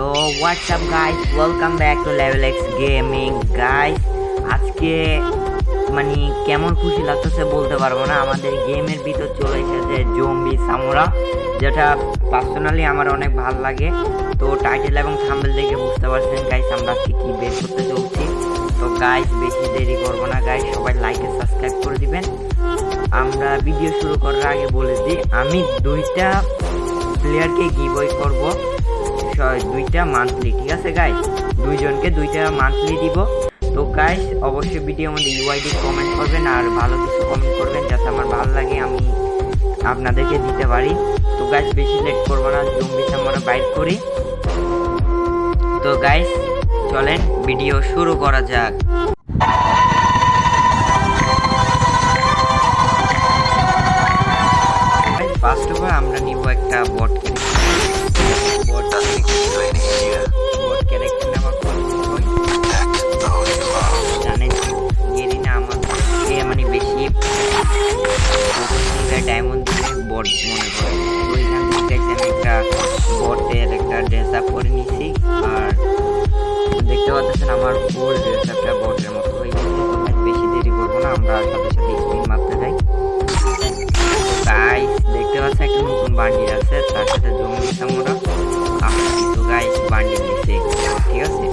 What's up, guys? Welcome back to Level X Gaming. Guys. আজকে মানে কেমন খুশি লাগতেছে বলতে পারব না। আমাদের গেমের ভিতর চলে এসেছে জম্বি সামুরা যেটা পার্সোনালি আমার অনেক ভালো লাগে। তো টাইটেল এবং থাম্বেল দেখে বুঝতে পারছেন গাইস আমরা আজকে কি বের করতে চলছি। তো গাইস বেশি দেরি করব না গাইস সবাই লাইক সাবস্ক্রাইব করে দিবেন। আমরা ভিডিও শুরু করার আগে বলে দিই, আমি দুইটা প্লেয়ারকে গিভওয়ে করব। দুইটা মান্থলি ঠিক আছে গাইস দুইজনকে দুইটা মান্থলি দিব। তো গাইস অবশ্যই ভিডিও মধ্যে ইউআইডি কমেন্ট করবেন আর ভালো কিছু কমেন্ট করবেন যাতে আমার ভালো লাগে, আমি আপনাদেরকে দিতে পারি। তো গাইস বেশি লেট করব না জম্বিস আমরা বাইট করি। তো গাইস চলেন ভিডিও শুরু করা যাক। বট মনে করে guys একটা বটের একটা ড্রেস আপ করে নিছি। আর দেখতে পাচ্ছেন আমার ফুল ড্রেস আপটা বটের মতো হয়ে গেছে। বেশি দেরি করব না, আমরা সাথে সাথে স্পিন মারতে যাই। গাইস দেখতে পাচ্ছেন একটা নতুন বান্ডিল আছে, তার সাথে জঙ্গলি সামুরা আমার কিছু গাইস বান্ডিল দিছে ঠিক আছে?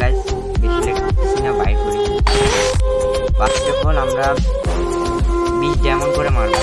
গাইস বেশি লেট করতেছি না বাই করি। ফার্স্ট অফ অল আমরা বিশ যেমন করে মারবো।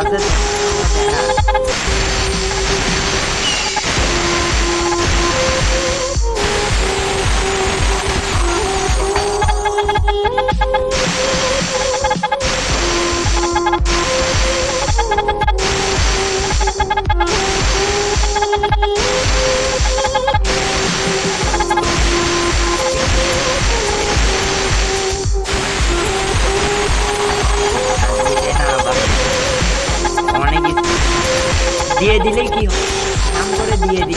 আছে দিয়ে দিলেই কি হয়? নাম করে দিয়ে দি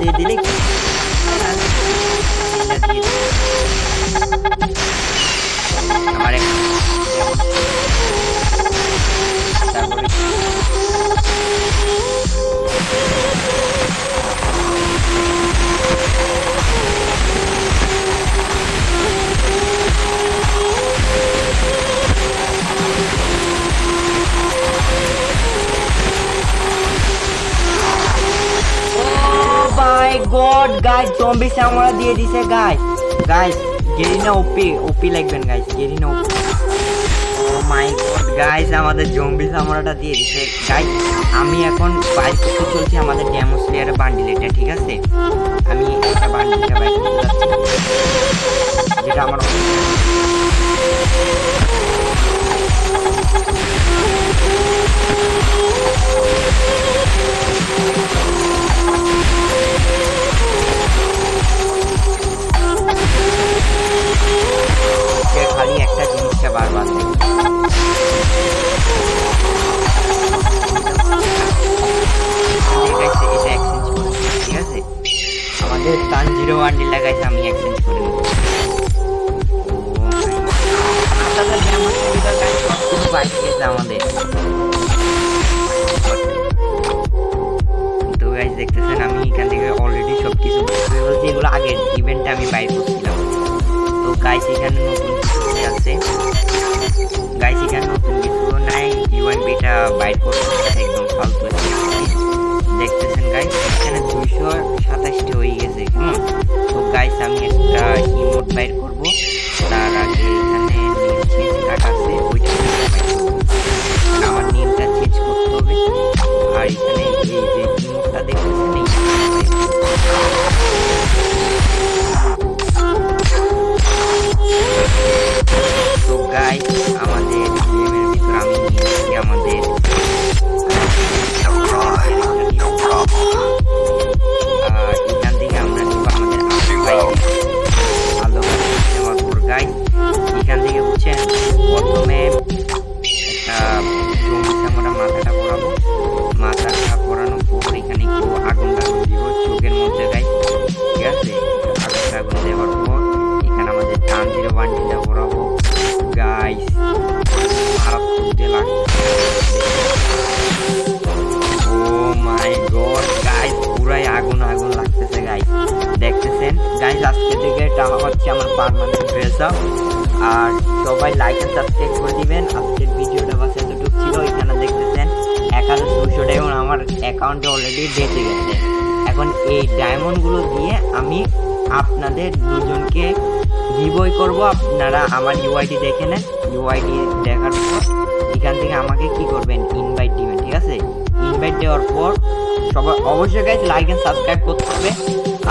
দিয়ে দিলে গড গাইস জম্বি সামরা দিয়ে দিছে guys guys Garena OP OP লাগবেন guys Garena OP oh my god guys আমাদের জম্বি সামরাটা দিয়ে দিছে। গাইস আমি এখন বাইক করতে চলছি আমাদের ডেমো স্লেয়ারের বান্ডিল এটা ঠিক আছে? আমি একটা বান্ডিলটা বাইক করতে যাচ্ছি যেটা আমার আমাদের তান জিরো ওয়ান লাগাইছে আমি এক্সচেঞ্জ করে গাইজ আমাদের তো গাইজ দেখতেছেন আমি এখান থেকে অলরেডি সব কিছু বুঝতে ইভেন্টে আমি বাইর করছিলাম তো গাইস এখানে নতুন আছে গাইস এখানে নতুন কিছু নাই বাইট করতে একদম দেখতেছেন এখানে দুইশো সাতাশটি হয়ে গেছে। কেমন তো গাইস আমি একটা ইমোট বাইর করব। তার আগে এখানে কাট আছে আজকে থেকে এটা হচ্ছে আমার পার্মানেন্ট ড্রেস আপ আর সবাই লাইক এন্ড সাবস্ক্রাইব করে দিবেন। আজকের ভিডিওটা বাস এতটুকু ছিল, এখানে দেখতেছেন এক হাজার দুশো ডায়মন্ড আমার অ্যাকাউন্টে অলরেডি বেঁচে গেছে। এখন এই ডায়মন্ডগুলো দিয়ে আমি আপনাদের দুজনকে গিভওয়ে করব। আপনারা আমার ইউআইডি দেখে নেন। ইউআইডি দেখার পর এখান থেকে আমাকে কি করবেন? ইনভাইট দিবেন, ঠিক আছে? ইনভাইট দেওয়ার পর সবাই অবশ্যই গাইজ লাইক এন্ড সাবস্ক্রাইব করতে হবে।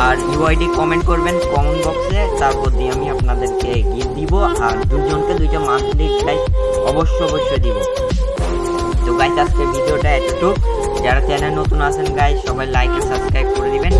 আর ইউআইডি কমেন্ট করবেন কমেন্ট বক্সে তারপর দিয়ে আমি আপনাদেরকে গিফট দিব, আর দুজনকে দুইটা মান্থলি গাইজ অবশ্যই অবশ্যই দিব। তো গাইজ আজকে ভিডিওটা এতটুক। যারা চ্যানেল নতুন আছেন গাইজ সবাই লাইক এন্ড সাবস্ক্রাইব করে দিবেন।